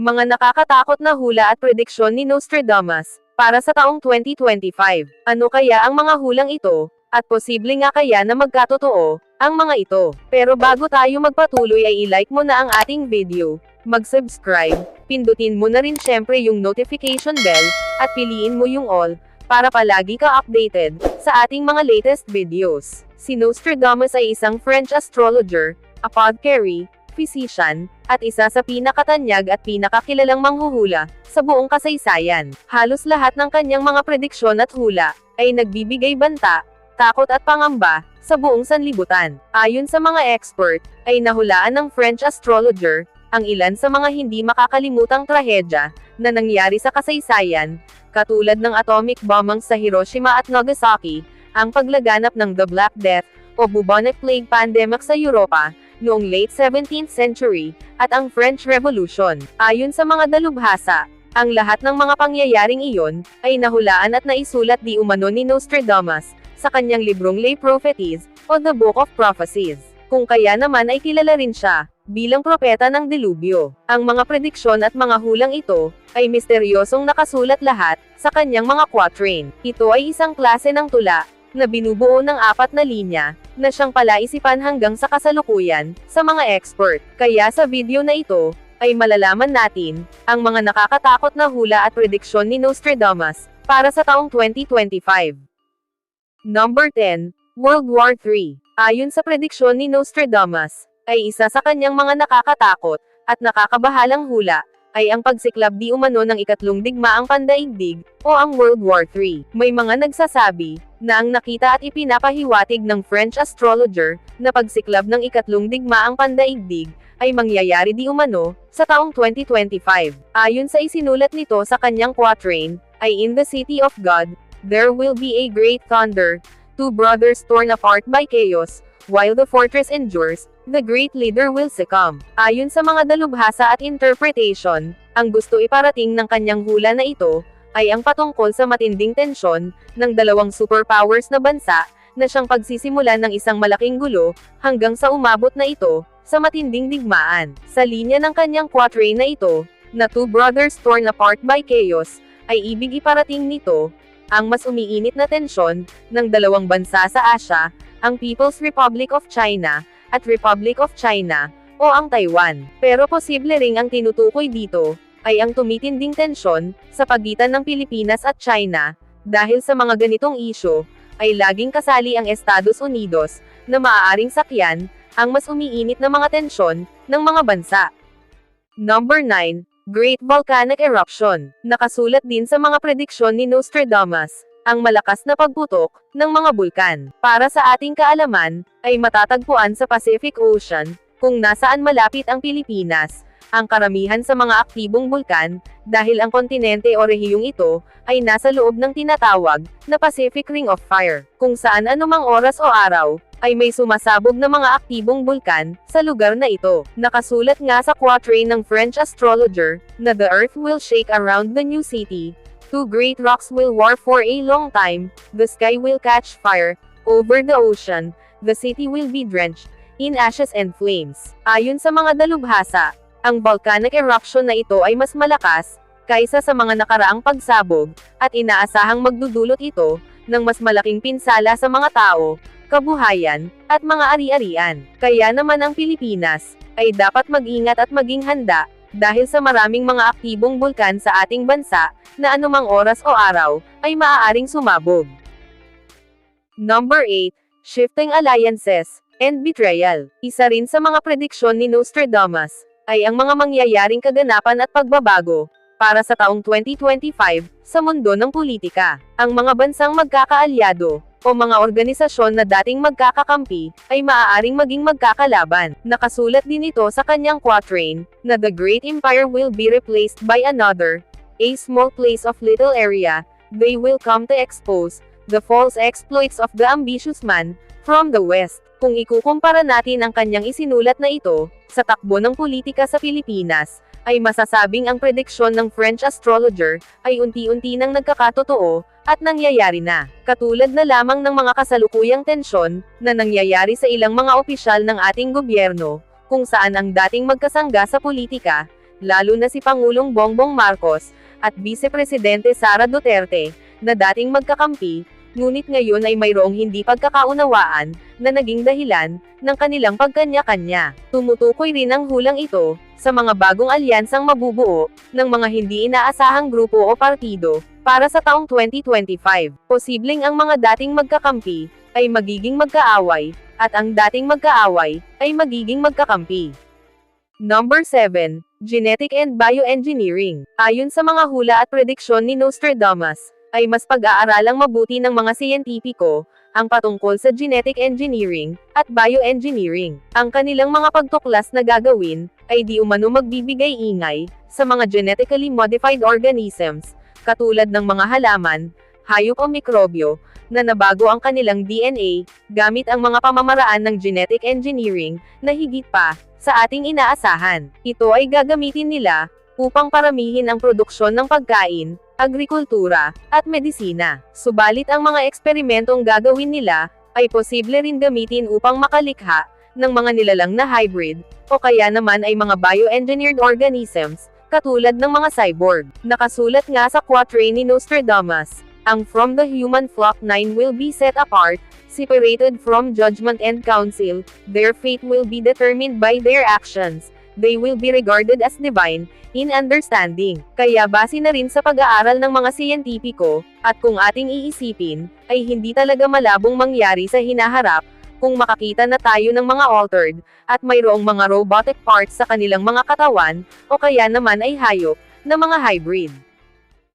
Mga nakakatakot na hula at prediksyon ni Nostradamus para sa taong 2025. Ano kaya ang mga hulang ito? At posible nga kaya na magkatotoo ang mga ito. Pero bago tayo magpatuloy ay i-like mo na ang ating video, mag-subscribe, pindutin mo na rin syempre yung notification bell, at piliin mo yung all, para palagi ka updated sa ating mga latest videos. Si Nostradamus ay isang French astrologer, apothecary, physician, at isa sa pinakatanyag at pinakakilalang manghuhula sa buong kasaysayan. Halos lahat ng kanyang mga prediksyon at hula ay nagbibigay banta, takot at pangamba sa buong sanlibutan. Ayon sa mga expert, ay nahulaan ng French astrologer ang ilan sa mga hindi makakalimutang trahedya na nangyari sa kasaysayan, katulad ng atomic bombing sa Hiroshima at Nagasaki, ang paglaganap ng The Black Death, o bubonic plague pandemic sa Europa, noong late 17th century, at ang French Revolution. Ayon sa mga dalubhasa, ang lahat ng mga pangyayaring iyon, ay nahulaan at naisulat di umano ni Nostradamus, sa kanyang librong Lay Prophecies, o The Book of Prophecies. Kung kaya naman ay kilala rin siya, bilang propeta ng delubyo. Ang mga prediksyon at mga hulang ito, ay misteryosong nakasulat lahat, sa kanyang mga quatrain. Ito ay isang klase ng tula, na binubuo ng apat na linya, na siyang palaisipan hanggang sa kasalukuyan, sa mga expert. Kaya sa video na ito, ay malalaman natin, ang mga nakakatakot na hula at prediksyon ni Nostradamus, para sa taong 2025. Number 10, World War III. Ayon sa prediksyon ni Nostradamus, ay isa sa kanyang mga nakakatakot, at nakakabahalang hula, ay ang pagsiklab di umano ng ikatlong digmaang pandaigdig, o ang World War III. May mga nagsasabi, na ang nakita at ipinapahiwatig ng French astrologer, na pagsiklab ng ikatlong digmaang pandaigdig, ay mangyayari di umano, sa taong 2025. Ayon sa isinulat nito sa kanyang quatrain, ay in the city of God, there will be a great thunder, two brothers torn apart by chaos, while the fortress endures, the great leader will succumb. Ayon sa mga dalubhasa at interpretation, ang gusto iparating ng kanyang hula na ito, ay ang patungkol sa matinding tensyon, ng dalawang superpowers na bansa, na siyang pagsisimula ng isang malaking gulo, hanggang sa umabot na ito, sa matinding digmaan. Sa linya ng kanyang quatrain na ito, na two brothers torn apart by chaos, ay ibig iparating nito, ang mas umiinit na tensyon, ng dalawang bansa sa Asya, ang People's Republic of China, at Republic of China, o ang Taiwan. Pero posible ring ang tinutukoy dito, ay ang tumitinding tensyon, sa pagitan ng Pilipinas at China, dahil sa mga ganitong isyo, ay laging kasali ang Estados Unidos, na maaaring sakyan, ang mas umiinit na mga tensyon, ng mga bansa. Number 9, Great Volcanic Eruption. Nakasulat din sa mga prediksyon ni Nostradamus, ang malakas na pagputok, ng mga bulkan. Para sa ating kaalaman, ay matatagpuan sa Pacific Ocean, kung nasaan malapit ang Pilipinas, ang karamihan sa mga aktibong bulkan, dahil ang kontinente o rehiyong ito, ay nasa loob ng tinatawag, na Pacific Ring of Fire, kung saan anumang oras o araw, ay may sumasabog na mga aktibong bulkan, sa lugar na ito. Nakasulat nga sa quatrain ng French astrologer, na the earth will shake around the new city, two great rocks will war for a long time, the sky will catch fire, over the ocean, the city will be drenched, in ashes and flames. Ayon sa mga dalubhasa, ang volcanic eruption na ito ay mas malakas, kaysa sa mga nakaraang pagsabog, at inaasahang magdudulot ito, ng mas malaking pinsala sa mga tao, kabuhayan, at mga ari-arian. Kaya naman ang Pilipinas, ay dapat mag-ingat at maging handa, dahil sa maraming mga aktibong bulkan sa ating bansa, na anumang oras o araw, ay maaaring sumabog. Number 8, Shifting Alliances, and Betrayal. Isa rin sa mga prediksyon ni Nostradamus, ay ang mga mangyayaring kaganapan at pagbabago, para sa taong 2025, sa mundo ng politika. Ang mga bansang magkakaalyado, o mga organisasyon na dating magkakakampi, ay maaaring maging magkakalaban. Nakasulat din ito sa kanyang quatrain, na the great empire will be replaced by another, a small place of little area, they will come to expose, the false exploits of the ambitious man, from the west. Kung ikukumpara natin ang kanyang isinulat na ito, sa takbo ng politika sa Pilipinas, ay masasabing ang prediksyon ng French astrologer, ay unti-unti nang nagkakatotoo, at nangyayari na. Katulad na lamang ng mga kasalukuyang tensyon, na nangyayari sa ilang mga opisyal ng ating gobyerno, kung saan ang dating magkasangga sa politika, lalo na si Pangulong Bongbong Marcos, at Vice Presidente Sara Duterte, na dating magkakampi, ngunit ngayon ay mayroong hindi pagkakaunawaan, na naging dahilan, ng kanilang pagkanya-kanya. Tumutukoy rin ang hulang ito, sa mga bagong alyansang mabubuo, ng mga hindi inaasahang grupo o partido, para sa taong 2025. Posibleng ang mga dating magkakampi, ay magiging magkaaway, at ang dating magkaaway, ay magiging magkakampi. Number 7. Genetic and Bioengineering. Ayon sa mga hula at prediksyon ni Nostradamus, ay mas pag-aaralang mabuti ng mga siyentipiko, ang patungkol sa genetic engineering, at bioengineering. Ang kanilang mga pagtuklas na gagawin, ay di umano magbibigay ingay, sa mga genetically modified organisms, katulad ng mga halaman, hayop o mikrobyo, na nabago ang kanilang DNA, gamit ang mga pamamaraan ng genetic engineering, na higit pa, sa ating inaasahan. Ito ay gagamitin nila, upang paramihin ang produksyon ng pagkain, agrikultura, at medisina. Subalit ang mga eksperimentong gagawin nila, ay posible rin gamitin upang makalikha, ng mga nilalang na hybrid, o kaya naman ay mga bioengineered organisms, katulad ng mga cyborg. Nakasulat nga sa quatrain ni Nostradamus, ang from the human flock nine will be set apart, separated from judgment and counsel, their fate will be determined by their actions, they will be regarded as divine, in understanding. Kaya base na rin sa pag-aaral ng mga siyentipiko, at kung ating iisipin, ay hindi talaga malabong mangyari sa hinaharap, kung makakita na tayo ng mga altered, at mayroong mga robotic parts sa kanilang mga katawan, o kaya naman ay hayop, na mga hybrid.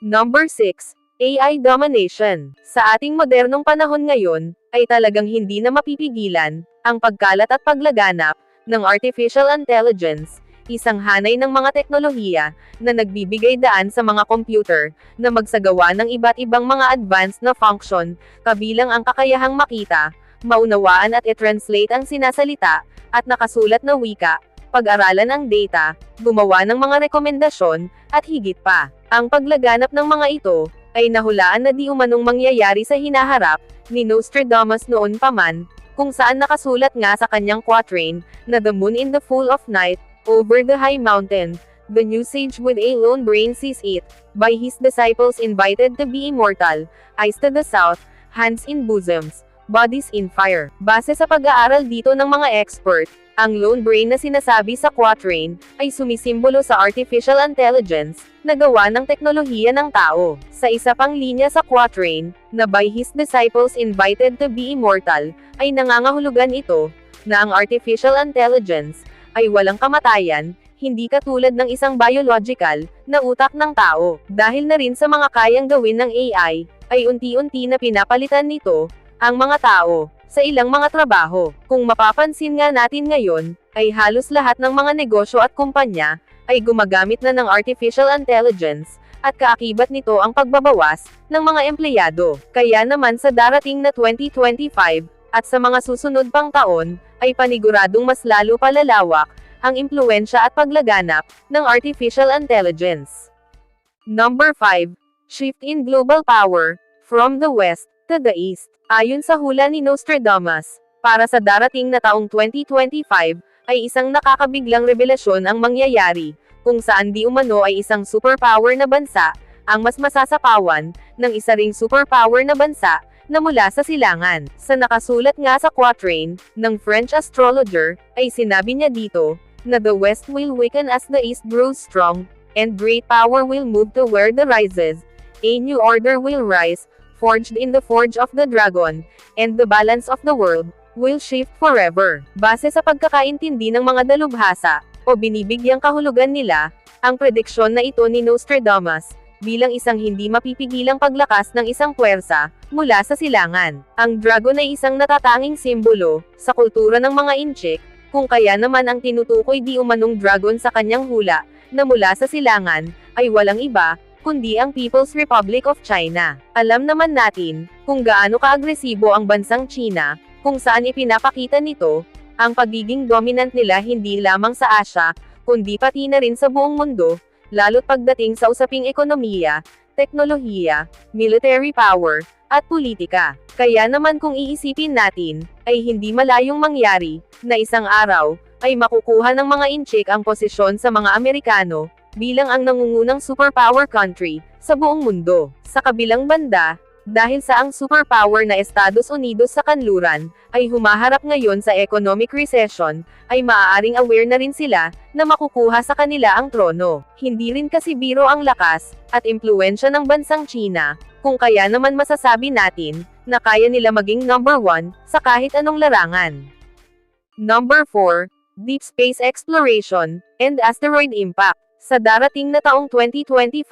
Number 6. AI domination. Sa ating modernong panahon ngayon, ay talagang hindi na mapipigilan, ang pagkalat at paglaganap, ng artificial intelligence, isang hanay ng mga teknolohiya, na nagbibigay daan sa mga computer, na magsagawa ng iba't ibang mga advanced na function, kabilang ang kakayahang makita, maunawaan at i-translate ang sinasalita, at nakasulat na wika, pag-aralan ang data, gumawa ng mga rekomendasyon, at higit pa. Ang paglaganap ng mga ito, ay nahulaan na di umanong mangyayari sa hinaharap, ni Nostradamus noon pa man, kung saan nakasulat nga sa kanyang quatrain, na the moon in the full of night, over the high mountain, the new sage with a lone brain sees it, by his disciples invited to be immortal, eyes to the south, hands in bosoms, bodies in fire. Base sa pag-aaral dito ng mga expert, ang lone brain na sinasabi sa quatrain, ay sumisimbolo sa artificial intelligence, na gawa ng teknolohiya ng tao. Sa isa pang linya sa quatrain, na by his disciples invited to be immortal, ay nangangahulugan ito, na ang artificial intelligence, ay walang kamatayan, hindi katulad ng isang biological, na utak ng tao. Dahil na rin sa mga kayang gawin ng AI, ay unti-unti na pinapalitan nito, ang mga tao, sa ilang mga trabaho. Kung mapapansin nga natin ngayon, ay halos lahat ng mga negosyo at kumpanya, ay gumagamit na ng artificial intelligence, at kaakibat nito ang pagbabawas, ng mga empleyado. Kaya naman sa darating na 2025, at sa mga susunod pang taon, ay paniguradong mas lalo palalawak, ang impluensya at paglaganap, ng artificial intelligence. Number 5. Shift in global power, from the west, to the east. Ayon sa hula ni Nostradamus, para sa darating na taong 2025, ay isang nakakabiglang revelasyon ang mangyayari, kung saan di umano ay isang superpower na bansa, ang mas masasapawan, ng isa ring superpower na bansa, na mula sa silangan. Sa nakasulat nga sa quatrain, ng French astrologer, ay sinabi niya dito, na the west will weaken as the east grows strong, and great power will move to where the rises, a new order will rise, forged in the forge of the dragon, and the balance of the world, will shift forever. Base sa pagkakaintindi ng mga dalubhasa, o binibigyang kahulugan nila, ang prediksyon na ito ni Nostradamus, bilang isang hindi mapipigilang paglakas ng isang puwersa, mula sa silangan. Ang dragon ay isang natatanging simbolo, sa kultura ng mga Inchik, kung kaya naman ang tinutukoy di umanong dragon sa kanyang hula, na mula sa silangan, ay walang iba, kundi ang People's Republic of China. Alam naman natin, kung gaano kaagresibo ang bansang China, kung saan ipinapakita nito, ang pagiging dominant nila hindi lamang sa Asia, kundi pati na rin sa buong mundo, lalo't pagdating sa usaping ekonomiya, teknolohiya, military power, at politika. Kaya naman kung iisipin natin, ay hindi malayong mangyari, na isang araw, ay makukuha ng mga inchik ang posisyon sa mga Amerikano, bilang ang nangungunang superpower country, sa buong mundo. Sa kabilang banda, dahil sa ang superpower na Estados Unidos sa kanluran, ay humaharap ngayon sa economic recession, ay maaaring aware na rin sila, na makukuha sa kanila ang trono. Hindi rin kasi biro ang lakas, at impluensya ng bansang China, kung kaya naman masasabi natin, na kaya nila maging number one, sa kahit anong larangan. Number 4, Deep Space Exploration, and Asteroid Impact. Sa darating na taong 2025,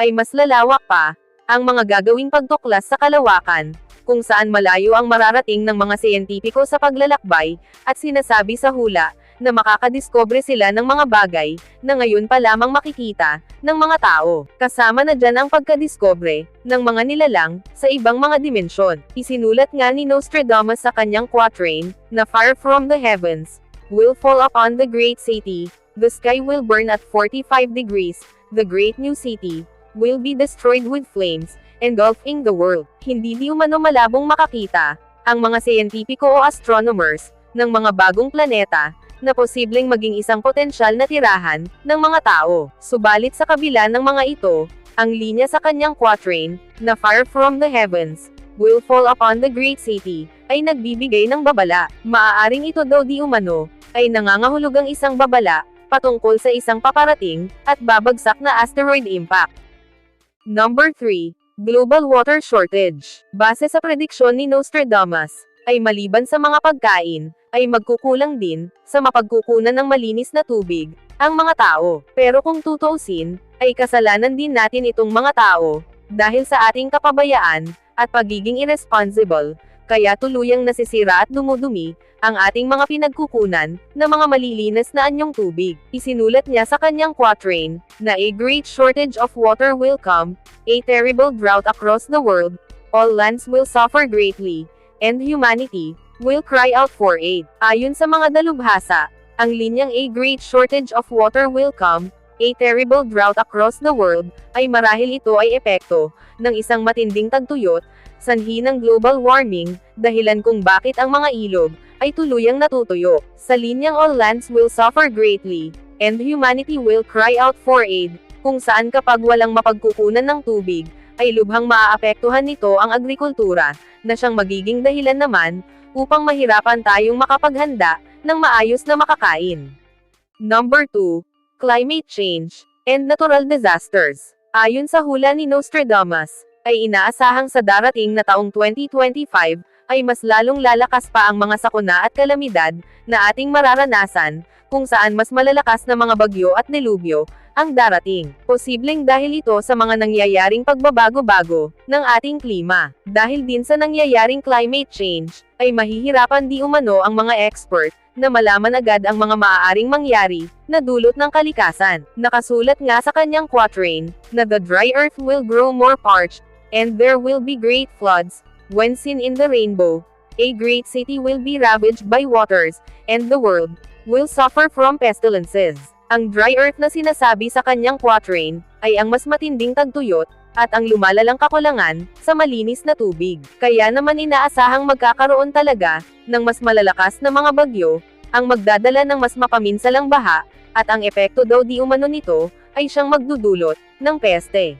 ay mas lalawak pa, ang mga gagawing pagtuklas sa kalawakan, kung saan malayo ang mararating ng mga siyentipiko sa paglalakbay, at sinasabi sa hula, na makakadiscover sila ng mga bagay, na ngayon pa lamang makikita, ng mga tao. Kasama na dyan ang pagkadiscover, ng mga nilalang, sa ibang mga dimensyon. Isinulat nga ni Nostradamus sa kanyang quatrain, na far from the heavens, will fall upon the great city, the sky will burn at 45 degrees, the great new city, will be destroyed with flames, engulfing the world. Hindi di umano malabong makakita, ang mga siyentipiko o astronomers, ng mga bagong planeta, na posibleng maging isang potensyal na tirahan, ng mga tao. Subalit sa kabila ng mga ito, ang linya sa kanyang quatrain, na far from the heavens, will fall upon the great city, ay nagbibigay ng babala. Maaaring ito daw di umano, ay nangangahulog ang isang babala, patungkol sa isang paparating, at babagsak na asteroid impact. Number 3. Global Water Shortage. Base sa prediksyon ni Nostradamus, ay maliban sa mga pagkain, ay magkukulang din, sa mapagkukunan ng malinis na tubig, ang mga tao. Pero kung tutuusin, ay kasalanan din natin itong mga tao, dahil sa ating kapabayaan, at pagiging irresponsible, kaya tuluyang nasisira at dumudumi, ang ating mga pinagkukunan, na mga malilinis na anyong tubig. Isinulat niya sa kanyang quatrain, na a great shortage of water will come, a terrible drought across the world, all lands will suffer greatly, and humanity, will cry out for aid. Ayon sa mga dalubhasa, ang linyang a great shortage of water will come, a terrible drought across the world, ay marahil ito ay epekto, ng isang matinding tagtuyot, sanhi ng global warming, dahilan kung bakit ang mga ilog, ay tuluyang natutuyo. Sa linyang all lands will suffer greatly, and humanity will cry out for aid, kung saan kapag walang mapagkukunan ng tubig, ay lubhang maaapektuhan nito ang agrikultura, na siyang magiging dahilan naman, upang mahirapan tayong makapaghanda, ng maayos na makakain. Number 2. Climate Change, and Natural Disasters. Ayon sa hula ni Nostradamus, ay inaasahang sa darating na taong 2025, ay mas lalong lalakas pa ang mga sakuna at kalamidad, na ating mararanasan, kung saan mas malalakas na mga bagyo at dilubyo, ang darating. Posibleng dahil ito sa mga nangyayaring pagbabago-bago, ng ating klima. Dahil din sa nangyayaring climate change, ay mahihirapan di umano ang mga expert, na malaman agad ang mga maaaring mangyari, na dulot ng kalikasan. Nakasulat nga sa kanyang quatrain, na the dry earth will grow more parched, and there will be great floods, when seen in the rainbow, a great city will be ravaged by waters, and the world, will suffer from pestilences. Ang dry earth na sinasabi sa kanyang quatrain, ay ang mas matinding tagtuyot, at ang lumalalang kakulangan, sa malinis na tubig. Kaya naman inaasahang magkakaroon talaga, ng mas malalakas na mga bagyo, ang magdadala ng mas mapaminsalang baha, at ang epekto daw di umano nito, ay siyang magdudulot, ng peste.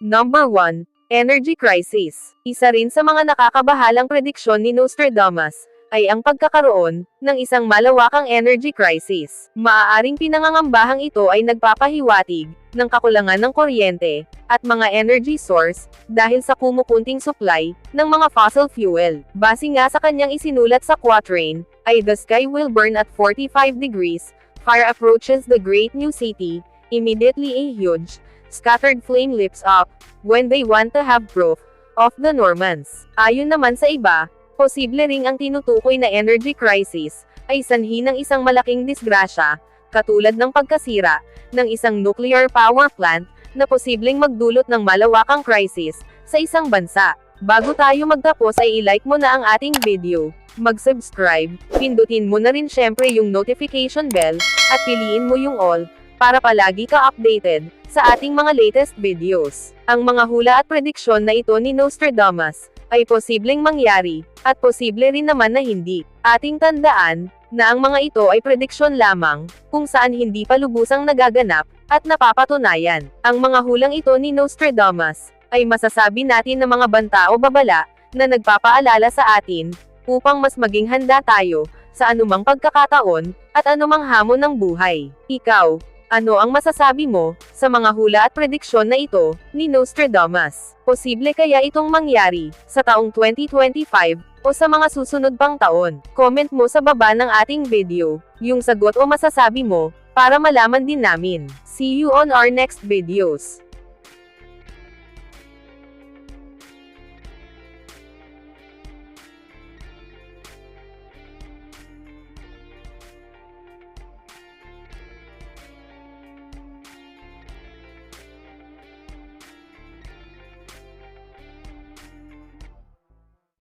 Number 1. Energy Crisis. Isa rin sa mga nakakabahalang prediksyon ni Nostradamus, ay ang pagkakaroon ng isang malawakang energy crisis. Maaaring pinangangambahang ito ay nagpapahiwatig ng kakulangan ng kuryente at mga energy source dahil sa kumukunting supply ng mga fossil fuel. Base nga sa kanyang isinulat sa quatrain, ay the sky will burn at 45 degrees, fire approaches the great new city, immediately a huge, scattered flame lips up, when they want to have proof of the Normans. Ayon naman sa iba, Posible ring ang tinutukoy na energy crisis, ay sanhi ng isang malaking disgrasya, katulad ng pagkasira, ng isang nuclear power plant, na posibleng magdulot ng malawakang crisis, sa isang bansa. Bago tayo magtapos ay ilike mo na ang ating video, mag-subscribe, pindutin mo na rin syempre yung notification bell, at piliin mo yung all, para palagi ka updated, sa ating mga latest videos. Ang mga hula at prediksyon na ito ni Nostradamus, ay posibleng mangyari, at posible rin naman na hindi. Ating tandaan, na ang mga ito ay prediksyon lamang, kung saan hindi pa lubusang nagaganap, at napapatunayan. Ang mga hulang ito ni Nostradamus, ay masasabi natin na mga banta o babala, na nagpapaalala sa atin, upang mas maging handa tayo, sa anumang pagkakataon, at anumang hamon ng buhay. Ikaw, ano ang masasabi mo, sa mga hula at prediksyon na ito, ni Nostradamus? Posible kaya itong mangyari, sa taong 2025, o sa mga susunod pang taon? Comment mo sa baba ng ating video, yung sagot o masasabi mo, para malaman din namin. See you on our next videos.